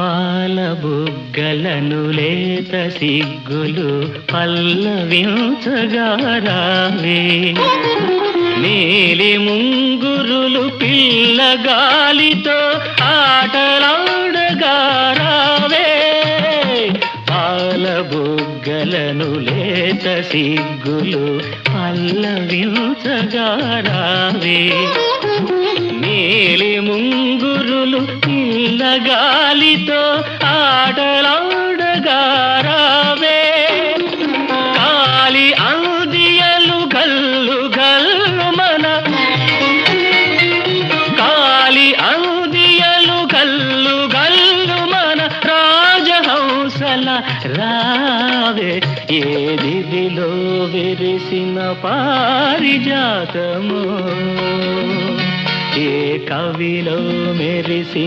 పాల బుగ్గలను లేత సిగ్గులు పల్లవించగారావే. నీలి ముంగురులు పిల్లగాలితో ఆటలాడగా రావే పాల బుగ్గలను లేత సిగ్గులు పల్లవించగారావే. నీలి పిల్లగాలితో ఆటలాడగా రావే కాలి అందియలు గల్లు గల్లు మన. కాలి అందియలు గల్లు గల్లు మన. రాజహంసల రావే. ఏ దిదిలో విరిసిన పారిజాతము. ఏ కవిలో మెరిసిన